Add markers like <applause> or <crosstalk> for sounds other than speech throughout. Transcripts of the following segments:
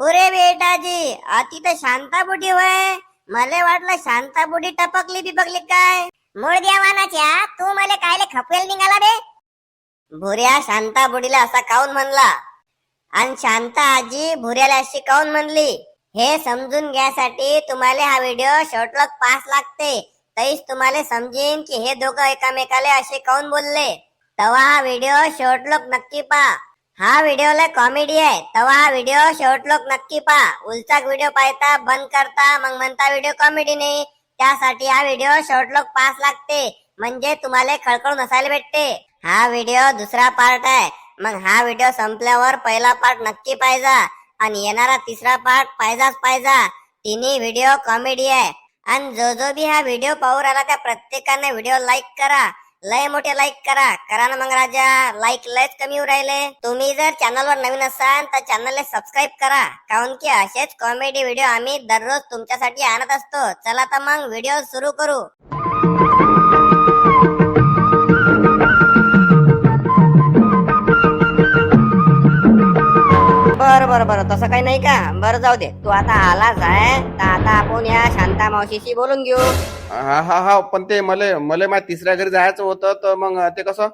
उरे बेटाजी अति तर शांता बुडी होय. मला वाटलं शांता बुडी टपकली बिपकली काय. मूळ देवानाच्या तू मला कायले खपवेल निघाला बे. भुऱ्या शांता बुडीला असा काऊन म्हणला? आणि शांता आजी भुऱ्याला अशी काऊन म्हणली? हे समजून घ्यासाठी तुम्हाला हा व्हिडिओ शेवटलक पास लागते. तरीच तुम्हाला समजेन की हे दोघं एकामेकाला असे काऊन बोलले? तवा हा व्हिडिओ शेवटलोक नक्की पहा. हा व्हिडिओ लय कॉमेडी आहे. तवा हा व्हिडिओ शेवटलोक नक्की पहा. उलचाक व्हिडिओ पाहता बंद करता मग म्हणता व्हिडिओ कॉमेडी नाही. त्यासाठी हा व्हिडिओ शेवटलोक पास लागते. म्हणजे तुम्हाला खळखळून नसायला भेटते. हा व्हिडिओ दुसरा पार्ट आहे. मग हा व्हिडिओ संपल्यावर पहिला पार्ट नक्की पाहिजा. आणि येणारा तिसरा पार्ट पाहिजाच पाहिजा. तिन्ही व्हिडिओ कॉमेडी आहे. आणि जो जो बी हा व्हिडिओ पाहू राहिला त्या प्रत्येकाने व्हिडिओ लाईक करा. लय मोठे लाईक करा. करा ना मग राजा. लाईक लयच कमी होऊ राहिले. तुम्ही जर चॅनल वर नवीन असाल तर चॅनलला सबस्क्राईब करा. काऊन की असेच कॉमेडी व्हिडिओ आम्ही दररोज तुमच्यासाठी आणत असतो. चला तर मग व्हिडिओ सुरू करू. बर बर बर. तसं काही नाही का? बरं जाऊ दे. तू आता आलाच आहे. तर आता आपण या शांता मावशीशी बोलून घेऊ. हा हा हा. पण ते मले मले माझ्या तिसऱ्या घरी जायचं होतं तर मग ते कसं?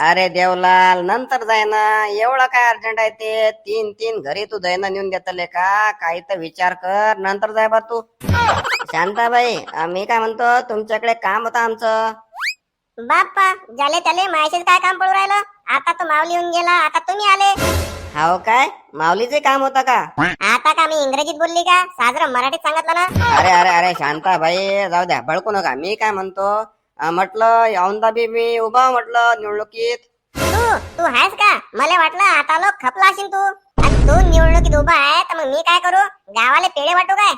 अरे देवलाल नंतर जाय ना एवढं काय अर्जंट आहे ते? तीन तीन घरी तू दैना नेऊन देतले का? काही तर विचार कर. नंतर जाय बा तू. शांताबाई मी काय म्हणतो? तुमच्याकडे काम होतं आमचं. बाप्पा झाले त्याले मायाशीच काय काम पडू राहिलं? आता तो माऊली येऊन गेला. आता तुम्ही आले. हाव काय? माऊलीचे काम होतं का? आता का मी इंग्रजीत बोलली का? साजरं मराठीत सांगितलं ना? अरे अरे अरे शांताबाई जाऊ द्या भडकू नका. मी काय म्हणतो? अं, म्हटलं औंदा बी मी उभा म्हटलं निवडणुकीत. तू तू आहेस का? मला वाटलं आता लोक खपला असेल तू. तू निवडणुकीत उभा आहे तर मग मी काय करू? गावाला पेढे वाटू काय?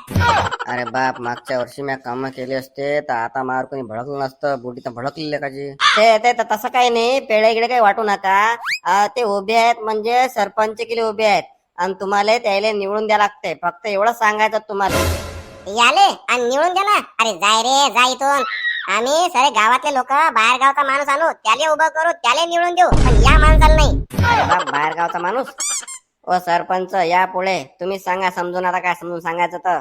अरे बाप मागच्या वर्षी मी काम केले असते तर आता मार कोणी भडकलं नसतं बुटी तर भडकलेलं काजी. ते ते तर तसं काही नाही पेढे इकडे काही वाटू नका. अं, ते उभे आहेत म्हणजे सरपंच केले उभे आहेत. आणि तुम्हाला त्याला निवडून द्या लागते फक्त एवढं सांगायचं तुम्हाला. याले आणि निवडून दे ना. अरे जाय रे जाय इथून. आम्ही सगळे गावातले लोक बाहेर गावचा माणूस आणू त्याले उभं करू त्याले निवडून देऊ पण या माणसाला नाही. अरे बाप बाहेर गावचा माणूस? ओ सरपंच या पुढे. तुम्ही सांगा समजून आता काय समजून सांगायचं तर.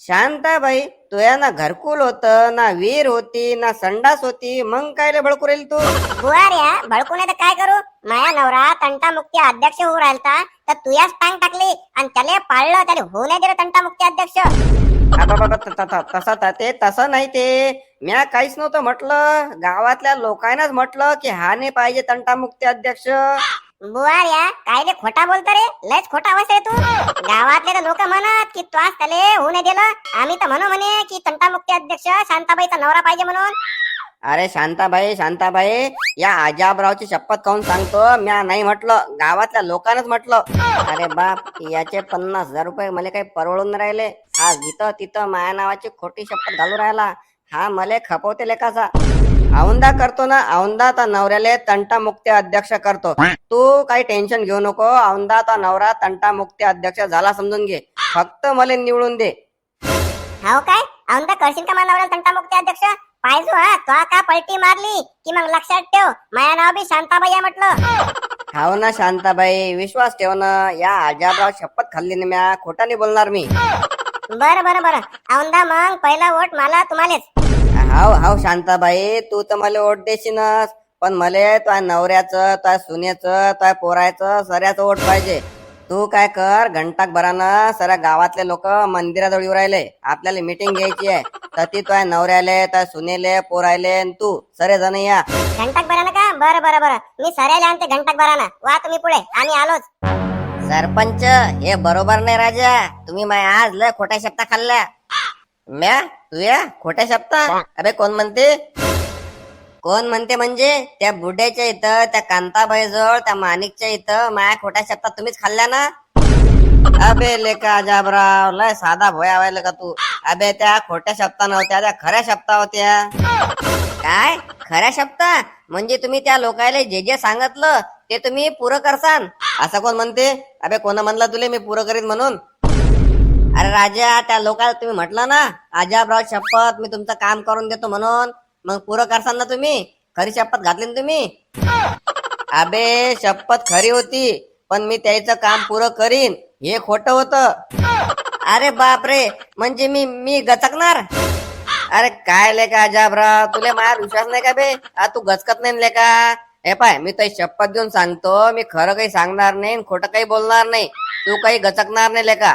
शांताबाई तुया ना घरकुल होत ना वीर होती ना संडास होती मग काय भडकू राहील तू? बुवार या भडकून तर काय करू? माया नवरा तंटा मुक्ती अध्यक्ष होऊ राहिलता तर तुयाच टांग टाकली आणि त्याले पाळलं त्याला होऊ नाही दिलं तंटा मुक्ती अध्यक्ष त- त- त- तसं त- ते तसं नाही ते. म्या काहीच नव्हतं म्हटलं. गावातल्या लोकांनाच म्हटलं की हा नाही पाहिजे तंटामुक्ती अध्यक्ष. बुवार या कायले खोटा बोलतो रे? लयच खोटा आवाज रे तू. गावातले तर लोक म्हणत की त्वास त्याले होऊ नाही दिलं. आम्ही तर म्हणू म्हणे की तंटा मुक्ती अध्यक्ष शांताबाईचा नवरा पाहिजे म्हणून. अरे शांताबाई शांताबाई या आजाबरावची शपथ खाऊन सांगतो. म्या नाही म्हटलं गावातल्या लोकांनाच म्हटलं. अरे बाप याचे पन्नास हजार रुपये मला काही परवडून राहिले. हा जिथं तिथं माया नावाची खोटी शपथ घालू राहिला. हा मले खपवते लेखाचा औंदा करतो ना औंदा तर नवऱ्याले तंटा मुक्ती अध्यक्ष करतो. तू काही टेन्शन घेऊ नको औंदा तर नवरा तंटा मुक्ती अध्यक्ष झाला समजून घे. फक्त मला निवडून दे. हो काय? औंदा करशील का मला नवऱ्याला तंटा मुक्ती अध्यक्ष? पाहिजो हा. तो का पलटी मारली? की मग लक्षात ठेव. माया नाव बी शांताबाई आहे म्हटलं. हाव ना शांताबाई विश्वास ठेव ना. या आजाबराव शपथ खाल्ली ना म्या. खोटा नाही बोलणार मी. बरं बरं बरं. औंदा मग पहिला वोट मला तुम्हालेच. हाव हाव शांताबाई तू तर मला ओट देशीनच पण मला तुझ्या नवऱ्याचं तुझ्या सुनेचं तुझ्या पोरायचं सऱ्याचं ओट पाहिजे. तू काय कर घंटाक भरानं सऱ्या गावातले लोक मंदिराजवळ येऊ राहिले. आपल्याला मीटिंग घ्यायची आहे. तर ती तुझ्या नवऱ्याले तुझ्या सुनेले पोरायले आणि तू सरे जण या. घंटाक बरानं का? बरं बरं बरं. मी सरायला आणते घंटाक बरानं वा तुम्ही पुढे. आम्ही आलोच. सरपंच हे बरोबर नाही राजा. तुम्ही माय आज लय खोट्या शब्दा खाल्ल्या. म्या? तुया खोट्या शब्दा? अरे कोण म्हणते? कोण म्हणते म्हणजे? त्या बुड्याच्या इथं त्या कांताबाई जवळ त्या माणिकच्या इथं माया खोट्या शब्दात तुम्हीच खाल्ल्या ना? अबे लेका जाबराव लय साधा भोया व्हायला का तू? अबे त्या खोट्या शब्दा नव्हत्या त्या खऱ्या शब्दा होत्या. काय? खऱ्या शब्दा? म्हणजे तुम्ही त्या लोकायला जे जे सांगितलं ते तुम्ही पुरं करसान. असं कोण म्हणते? अबे कोण म्हणलं तुले मी पुरं करीन म्हणून? अरे राजा त्या लोकांना तुम्ही म्हटलं ना अजाबराव शपथ मी तुमचं काम करून देतो म्हणून. मग पुरं करसान ना तुम्ही? खरी शपथ घातली ना तुम्ही? अबे शपथ खरी होती पण मी त्याचं काम पुरं करीन. हे खोट होत. अरे बाप रे म्हणजे मी मी गचकणार? अरे काय लेका अजाबराव तुला माझा विश्वास नाही का बे? आ तू गचकत नाही लेका? हे पाय मी तर शपथ देऊन सांगतो मी खरं काही सांगणार नाही खोटं काही बोलणार नाही. तू काही गचकणार नाही लेका.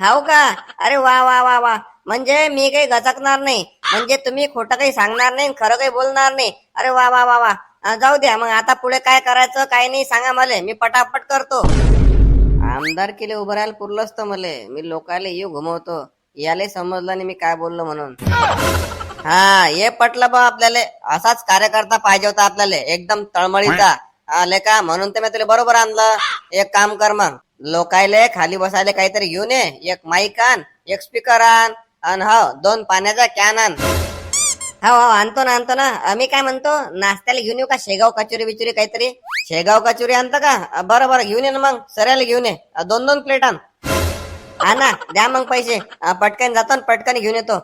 हाव का? अरे वा वा वा वा. म्हणजे मी काही गचकणार नाही. म्हणजे तुम्ही खोटं काही सांगणार नाही खरं काही बोलणार नाही. अरे वा वा वा वा. जाऊ द्या मग आता पुढे काय करायचं काय नाही सांगा मला. मी पटापट करतो. आमदार केले उभं राहायला पुरलं असतं मले. मी लोकाले येऊ घुमवतो. याले समजलं नाही मी काय बोललो म्हणून. हा हे पटलं बा आपल्याला. असाच कार्यकर्ता पाहिजे होता आपल्याला. एकदम तळमळीचा. आले का? म्हणून तर मी तुला बरोबर आणलं. एक काम कर मग. लोकायले खाली बसायला काहीतरी घेऊन ये. एक माईक आण एक स्पीकर आण. आणि हो दोन पाण्याचा कॅन आण. हो हो आणतो ना आणतो ना. आम्ही काय म्हणतो? नाश्त्याला घेऊन येऊ का? शेगाव कचोरी बिचोरी काहीतरी? शेगाव कचोरी आणतं का? अ, बरं बरं. घेऊन ये ना मग. सरायला घेऊन ये. दोन दोन प्लेट आण. हा ना द्या मग पैसे. पटकन जातो आणि पटकन घेऊन येतो.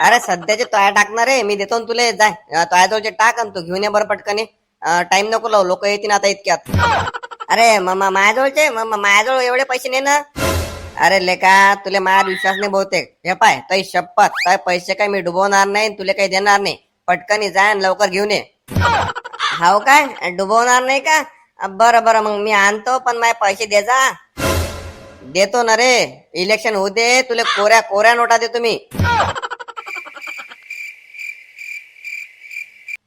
अरे सध्याचे तोया टाकणार आहे. मी देतो ना तुले. जाय. तोयाजवळचे टाक आणि तू घेऊन ये बरं पटकन. टाइम नको लावू. लोक येतील आता इतक्यात. अरे मग माझ्याजवळचे? मग माझ्याजवळ एवढे पैसे ने ना? अरे लेका तुले माझ्यावर विश्वास नाही बहुतेक. हे पाय तई शपथ. काय पैसे काय मी डुबवणार नाही आणि तुले काही देणार नाही. पटकन जाय आणि लवकर घेऊन ये. हाव काय? डुबवणार नाही का? बर बरं बरं. मग मी आणतो पण माझे पैसे दे जा. देतो ना रे. इलेक्शन होऊ दे. तुले कोऱ्या कोऱ्या नोटा देतो मी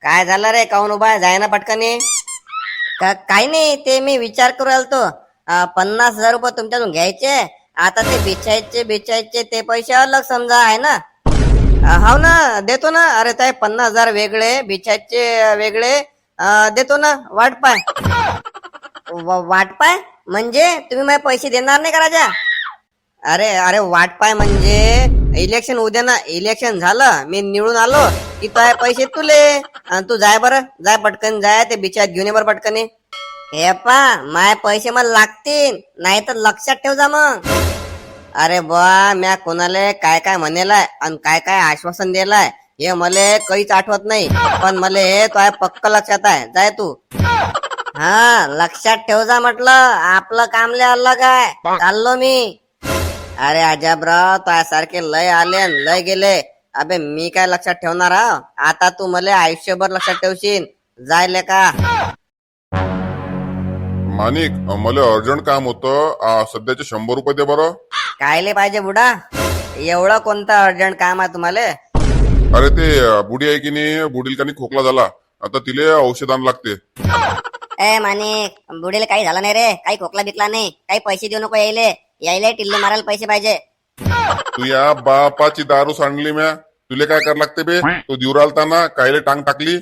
काय झालं रे? काऊन उभा जाय ना पटकनी का काही नाही ते मी विचार करू आलतो अं, पन्नास हजार रुपये तुमच्यातून घ्यायचे. आता ते बिछायचे बिछायचे ते पैसे अलग समजा आहे ना? अं, हाव ना देतो ना. अरे ताई पन्नास हजार वेगळे बिछायचे वेगळे. अं, देतो ना. वाट पाय. व- वाट पाय? म्हणजे तुम्ही माझे पैसे देणार नाही का राजा? अरे अरे वाट पाय म्हणजे इलेक्शन उद्या ना इलेक्शन झालं मी निवडून आलो की तो पैसे तुले? आणि तू जाय बरं जाय पटकन जाय ते बिचार घेऊन ये बरं पटकन. हे पा माय पैसे मला लागतील नाही तर लक्षात ठेव जा मग. अरे बा म्या कोणाला काय काय म्हणेलाय आणि काय काय आश्वासन दिलाय हे मले काहीच आठवत नाही पण मले हे तो पक्क लक्षात आहे जाय तू. हा लक्षात ठेव जा म्हटलं आपलं कामले अलग आहे चाललो मी. अरे अजाबराव सारखे लय आले अन लय गेले. अबे मी काय लक्षात ठेवणार हा आता तू मला आयुष्यभर लक्षात ठेवशील. जायले का? मानिक मला अर्जंट काम होतं. सध्याचे शंभर रुपये दे बरं. कायले पाहिजे बुडा? एवढं कोणतं अर्जंट काम आहे तुम्हाला? अरे ते अ, बुडी आहे की नाही बुडील का खोकला झाला. आता तिले औषध आण लागते. ए मानिक बुडीला काही झालं नाही रे. काही खोकला बिकला नाही. काही पैसे देऊ नको यायले. यायले टिल्ले मारायला पैसे पाहिजे. तू या बापाची दारू सांडली म्या. तुले काय कर लागते बे? तो दिवरालता ना कायले टांग टाकली?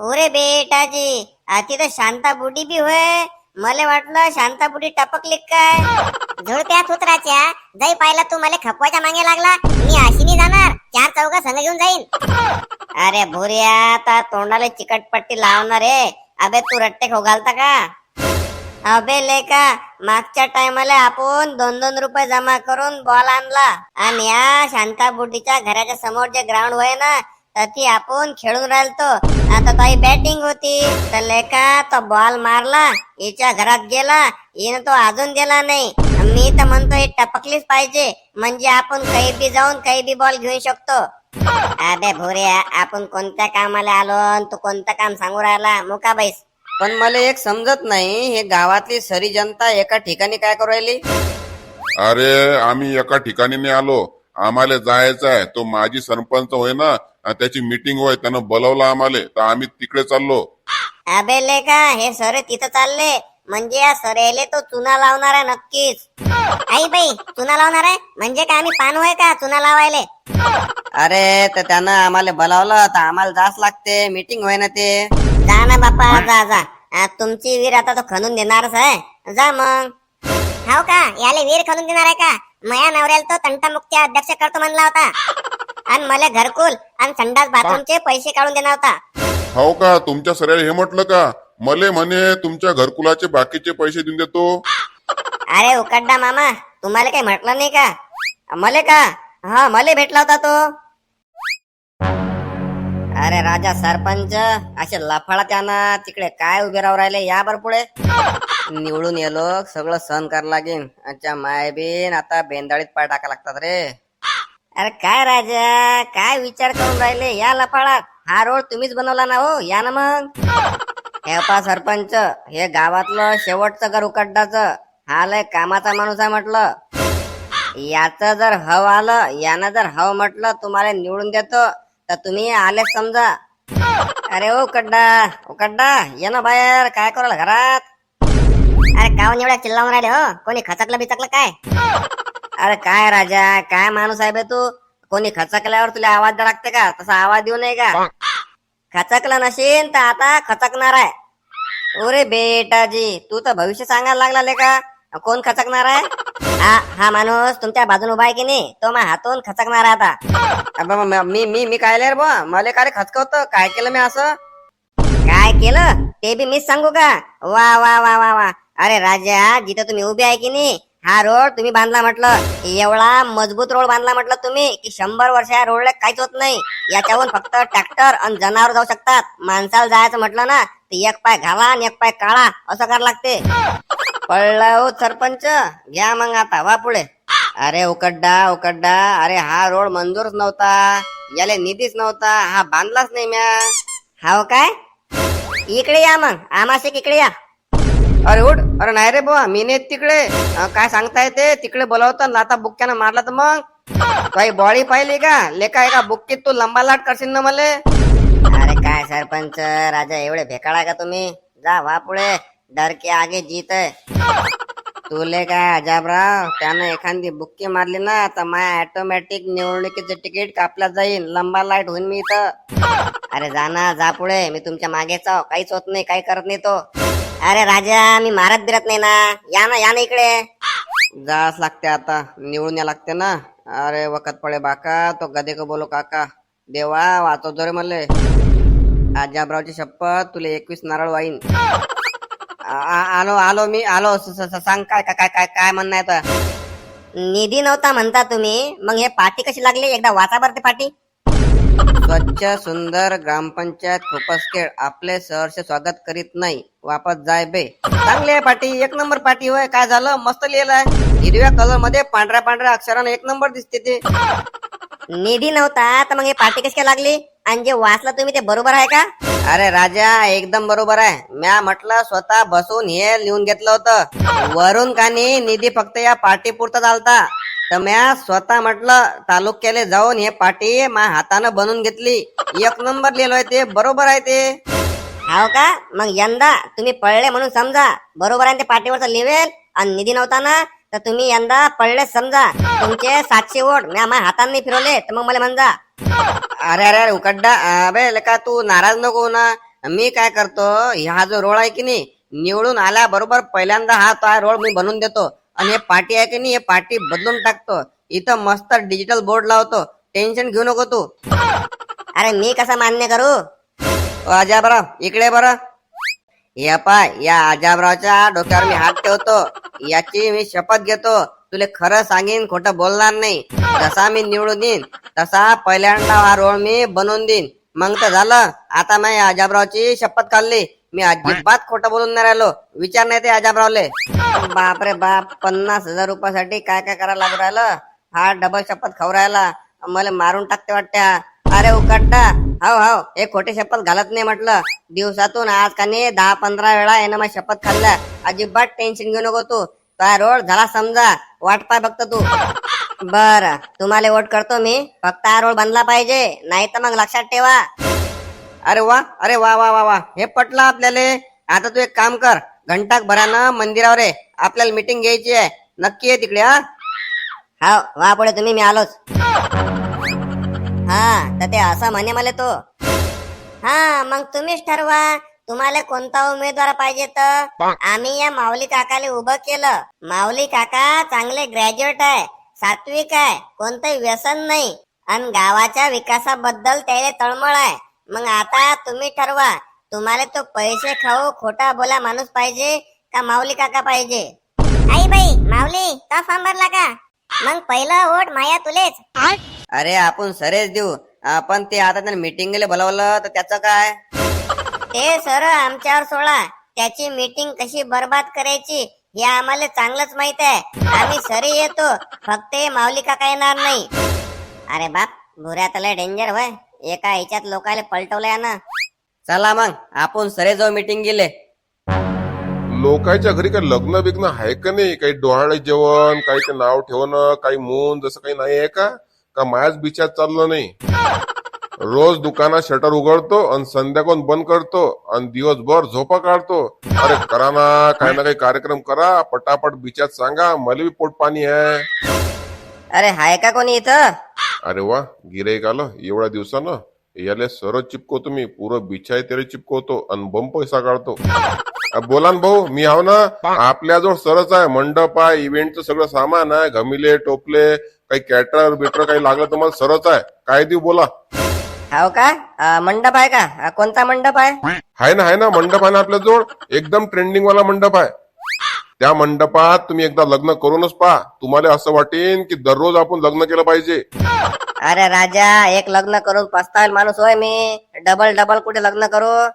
ओरे बेटाजी आती तर शांता बुडी बी होय. मला वाटलं शांता बुडी टपकली काय? झुळत्या थुत्राच्या. जाई पाहिला तू मला खपवाच्या मागे लागला. मी आशिनी जाणार. चार चौघा संघ घेऊन जाईन. अरे भुऱ्या आता तोंडाला चिकटपट्टी लावणार रे अबे तू रट्टे खो घालता का? अबे लेका मागच्या टायमाला आपण दोन दोन रुपये जमा करून बॉल आणला. आणि या शांता बुटीच्या घराच्या समोर जे ग्राउंड होय ना तर ती आपण खेळून राहिलतो. आता ताई बॅटिंग होती. तर लेका तो बॉल मारला हिच्या घरात गेला हिनं तो अजून गेला नाही. मी तर म्हणतो हे टपकलीच पाहिजे. म्हणजे आपण काही बी जाऊन काही बी बॉल घेऊ शकतो. अबे भोऱ्या आपण कोणत्या कामाला आलो तू कोणतं काम सांगू राहिला? मुका बैस. पण मला एक समजत नाही हे गावातली सरी जनता एका ठिकाणी काय करू राहिली? अरे आम्ही एका ठिकाणी नाही आलो. आम्हाला जायचं आहे. तो माजी सरपंच होय ना त्याची मीटिंग होय त्यानं बोलवलं आम्हाला. तर आम्ही तिकडे चाललो. अबे लेका हे सर तिथं चालले. म्हणजे या सरेले तो चुना लावणार आहे नक्कीच. आई बाई चुना लावणार आहे? म्हणजे काय आम्ही पान होय का चुना लावायले? अरे तर त्यानं आम्हाला बोलावलं तर आम्हाला जास लागते. मीटिंग होय ना ते. जा ना बापा जा जा. आ, तुमची वीर आता तो खणून देणारच आहे. जा मग. हाव का? याले वीर खालून देणार आहे का? मया नवऱ्याला तो तंटामुक्ती अध्यक्ष करतो म्हणला होता. आणि मला घरकुल आणि संडास बाथरूमचे पैसे काढून देणार होता. हो का? तुमच्या सऱ्याला हे म्हटलं का? मले म्हणे तुमच्या घरकुलाचे बाकीचे पैसे देऊन देतो. अरे उकडा मामा तुम्हाला काही म्हटलं नाही का? मले का? हा मले भेटला होता तो. अरे राजा सरपंच असे लफाळा त्यांना तिकडे काय उभे राहू राहिले या बर पुढे? <laughs> निवडून येलो सगळं सहन करावं लागेन. अच्छा माय बीन आता बेंदाळीत पाय टाका लागतात रे. अरे काय राजा काय विचार करून राहिले या लफाळात? हा रोड तुम्हीच बनवला ना हो या ना मग. हे पा सरपंच हे गावातलं शेवटचं घर उकडडाचं हा लय कामाचा माणूस आहे म्हटलं. याच जर हव आलं यानं जर हव म्हटलं तुम्हाला निवडून देतो. तर तुम्ही आले समजा. अरे ओ कड्डा ओ कड्डा ये ना बाहेर काय करायला घरात? अरे काऊन एवढ्या चिल्लावून राहिले हो? कोणी खचकलं बिचकलं काय? अरे काय राजा काय माणूस आहे बे तू? कोणी खचकल्यावर तुला आवाज द्या लागते का? तसा आवाज देऊ नये का? खचकलं नशीन तर आता खचकणार आहे. अरे बेटाजी तू तर भविष्य सांगायला लागला ले का? कोण खचकणार आहे? हा हा माणूस तुमच्या बाजून उभा आहे की नाही? तो मग हातून खचकणार आहे आता. मी मी मी काय रे बा मला काय रे खचकवत? काय केलं मी असं? काय केलं? ते बी मीच सांगू का? वा वा वा वा वा. अरे राजा जिथे तुम्ही उभे आहे की नाही हा रोड तुम्ही बांधला म्हटलं. एवढा मजबूत रोड बांधला म्हटलं तुम्ही की शंभर वर्ष या रोडला काहीच होत नाही. याच्याहून फक्त ट्रॅक्टर आणि जनावर जाऊ शकतात. माणसाला जायचं म्हटलं ना तर एक पाय घाला आणि एक पाय काळा असं करावं लागते. पडलं हो सरपंच. घ्या मग आता वा पुढे. अरे उकडडा उकडडा अरे हा रोड मंजूरच नव्हता. याले निधीच नव्हता. हा बांधलाच नाही म्या. हाव हो काय? इकडे या मग. आमाशिक इकडे या. अरे उठ. अरे नाही रे बुवा मी नाही तिकडे. अं, काय सांगताय ते? तिकडे बोलवतं लाता बुक्क्यानं मारला तर मग. काही बॉडी पाहिली का? लेका एका बुक्कीत तू लंबा लाट करशील ना मले? अरे काय सरपंच राजा एवढे भेकाळा का तुम्ही? जा वा पुढे. डर के आगे जीत आहे. तुले काय अजाबराव त्यानं एखादी बुक्की मारली ना तर माय ऑटोमॅटिक निवडणुकीचं तिकीट कापला जाईल लंबा लाइट होईन मी इथं. अरे जा ना जा पुढे. मी तुमच्या मागेच आहो काहीच होत नाही काही करत नाही तो. अरे राजा मी मारत बिरत नाही ना. या ना या ना इकडे. जास लागते आता. निवडून या लागते ना. अरे वखत पडे बाका. तो गदे को बोलो काका. देवा वाचव जोरे मले आजाबरावची शपथ तुले एकवीस नारळ वाईन. आलो आलो मी आलो. स- स- स- सांग काय काय काय काय काय म्हणणं आहे निधी नव्हता म्हणता तुम्ही. मग हे पाठी कशी लागली? एकदा वाचा बरं ते पाठी स्वच्छ सुंदर ग्रामपंचायत खोपसखेड. आपले सहर्ष स्वागत करीत नाही. वापस जाय बे. चांगली आहे पाटी. एक नंबर पाटी होय. काय झालं? मस्त लिहिलंय. हिरव्या कलरमध्ये पांढऱ्या पांढऱ्या अक्षरानं एक नंबर दिसते ते. निधी नव्हता तर मग हे पाठी कशी काय लागली? आणि जे वाचलं तुम्ही ते बरोबर आहे का? अरे राजा एकदम बरोबर आहे. म्या म्हटलं स्वतः बसून हे लिहून घेतलं होतं. वरून कानी निधी फक्त या पार्टी पुरता चालता. तर म्या स्वतः म्हटलं तालुक्याले जाऊन हे पाटी मा हातानं बनवून घेतली. एक नंबर लिहिलोय ते बरोबर आहे ते. हाव का? मग यंदा तुम्ही पळले म्हणून समजा. बरोबर आहे ते पाठीवरचं लिवेल आणि निधी नव्हता ना तर तुम्ही यंदा पळले समजा. तुमचे सातशे वोट. मी माझ्या हातांनी फिरवले तर मग मला म्हणजा. अरे अरे अरे उकडा. अबे लेका तू नाराज नको ना. मी काय करतो हा जो रोड आहे की नाही निवडून आल्या बरोबर पहिल्यांदा हा तो हा रोड मी बनवून देतो. आणि हे पाटी आहे की नाही हे पाटी बदलून टाकतो. इथं मस्त डिजिटल बोर्ड लावतो. टेन्शन घेऊ नको तू. अरे मी कसं मान्य करू? ओ अजाबराव इकडे बरं. या पाय या अजाबरावच्या डोक्यावर मी हात ठेवतो. याची मी शपथ घेतो. तुले खरं सांगेन खोटं बोलणार नाही. जसा मी निवडून देईन तसा पहिल्यांदा हा रोळ मी बनवून देईन. मग तर झालं. आता मी अजाबरावची शपथ काढली मी अजिबात खोटं बोलून नाही राहिलो. विचार नाही ते अजाबरावले बापरे बाप पन्नास हजार रुपयासाठी काय काय करायला लागू राहिलं? हा डबल शपथ खाऊ राहिला. मला मारून टाकते वाटते. अरे उकडता हो हो हे खोटे शपथ घालत नाही म्हटलं. दिवसातून आज का नाही दहा पंधरा वेळा यानं माझी शपथ खाल्ल्या अजिबात टेन्शन घेऊ नको तू. काय रोड झाला समजा. वाट पाय फक्त तू. बर. तुम्हाला वोट करतो मी. फक्त हा रोड बनला पाहिजे. नाही तर मग लक्षात ठेवा. अरे वा अरे वा वा वा वा. हे पटलं आपल्याला. आता तू एक काम कर. घंटाक भरानं मंदिरावर आहे आपल्याला मीटिंग घ्यायची आहे. नक्की आहे तिकडे हा. हा वा पुढे तुम्ही मी आलोच. हा तर ते असं म्हणे मला तो. हा मग तुम्हीच ठरवा. तुम्हाला कोणता उमेदवार पाहिजे तर. आम्ही या माऊली काकाला उभं केलं. माऊली काका चांगले ग्रॅज्युएट आहे सात्विक आहे कोणतंही व्यसन नाही. आणि गावाच्या विकासाबद्दल त्याला तळमळ आहे. मग आता तुम्ही ठरवा. तुम्हाला तो पैसे खाऊ खोटा बोला माणूस पाहिजे का माऊली काका पाहिजे? आई बाई माऊली का फॉर्म भरला का? मग पहिलं वोट माया तुलेच. अरे आपण सरेच देऊ. आपण ते आता त्यांना मीटिंगला बोलावलं तर त्याचं काय? ते सर आमच्यावर सोडा. त्याची मीटिंग कशी बर्बाद करायची हे आम्हाला चांगलंच माहीत आहे. आम्ही सरी येतो फक्त हे माऊली काका येणार नाही. अरे बाप भुऱ्यात लय डेंजर वय एका ह्याच्यात लोकायला पलटवलंय ना चला मग आपण सरे जाऊ मीटिंग गेले. लोकांच्या घरी काही लग्न बिग्न आहे का नाही? काही डोहाळे जेवण काही ते नाव ठेवणं काही मून जसं काही नाही आहे का? का मायाच बिचार चाललं नाही? रोज दुकानात शटर उघडतो आणि संध्याकाळून बंद करतो आणि दिवसभर झोपा काढतो. अरे करा ना काही ना काही कार्यक्रम करा पटापट बिचात सांगा मला बी पोट पाणी आहे. अरे हाय का कोणी इथं? अरे वा गिराईक आलं एवढ्या दिवसानं याले सरळ चिपकवतो मी पुरं बिछाय तेरे चिपकवतो आणि बंब पैसा काढतो. बोला ना भाऊ मी आहो ना आपल्याजवळ सरच आहे मंडप आहे इव्हेंटचं सगळं सामान आहे घमिले टोपले काही कॅटर बिटर काही लागलं तर मला सरच आहे. काय देऊ बोला. हाव का? अं, मंडप आहे का? अं, कोणता मंडप आहे? आहे ना आहे ना मंडप आहे ना आपल्याजवळ एकदम ट्रेंडिंग वाला मंडप आहे. त्या मंडपात तुम्ही एकदा लग्न करूनच पहा. तुम्हाला असं वाटेन की दररोज आपण लग्न केलं पाहिजे. अरे राजा एक लग्न करून पस्तावेल माणूस होय मी. डबल डबल कुठे लग्न करू?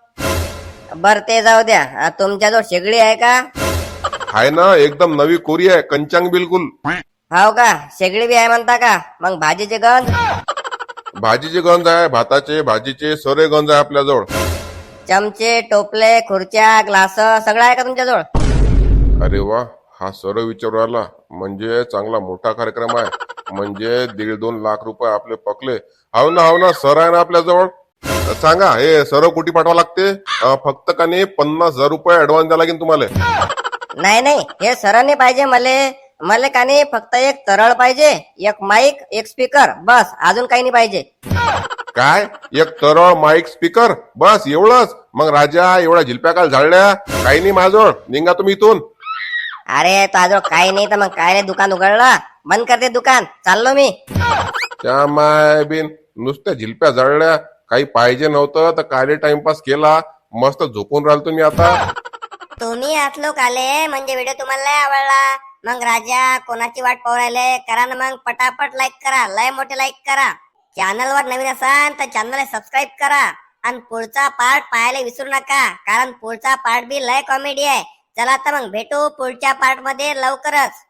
बर ते जाऊ द्या. अं, तुमच्याजवळ शेगडी आहे का? आहे ना एकदम नवी कोरी आहे. कंचांग बिलकुल. हाव का? शेगडी बी आहे म्हणता का? मग भाजीचे गंज? भाजीचे गंज आहे भाताचे भाजीचे सरे गंज आहे आपल्याजवळ. चमचे टोपले खुर्च्या ग्लास सगळं आहे का तुमच्याजवळ? अरे वा हा सर विचारू आला म्हणजे चांगला मोठा कार्यक्रम आहे. म्हणजे दीड दोन लाख रुपये आपले पकले. हाव ना हाव ना सर आहे ना आपल्याजवळ? सांगा हे सर कुठे पाठवा लागते? अं, फक्त का नाही पन्नास हजार रुपये ऍडव्हान्स द्या लागेल तुम्हाला. नाही नाही हे सरांनी पाहिजे मले. मले का नाही फक्त एक तरळ पाहिजे एक माईक एक स्पीकर बस अजून काही नाही पाहिजे. काय? एक तरळ माईक स्पीकर बस एवढंच. मग राजा एवढ्या झिलप्या काल झाडल्या? काही नाही माझ्याजवळ निघा तुम्ही इथून. अरे ताजो काही नाही तर मग काय रे दुकान उघडला? बंद कर दे दुकान. चाललो मी. त्या माय बिन नुसत्या झिलप्या जळल्या काही पाहिजे नव्हतं तर काय टाइमपास केला. मस्त झोपून राहिलो तुम्ही आता. तुम्ही आत लोक आले म्हणजे व्हिडिओ तुम्हाला आवडला. मग राजा कोणाची वाट पाहू करा ना मग पटापट लाईक करा लय मोठे लाईक करा. चॅनल वर नवीन असाल तर चॅनलला सबस्क्राईब करा. आणि पुढचा पार्ट पाहायला विसरू नका कारण पुढचा पार्ट बी लय कॉमेडी आहे. चला आता मग भेटू पुढच्या पार्टमध्ये लवकरच.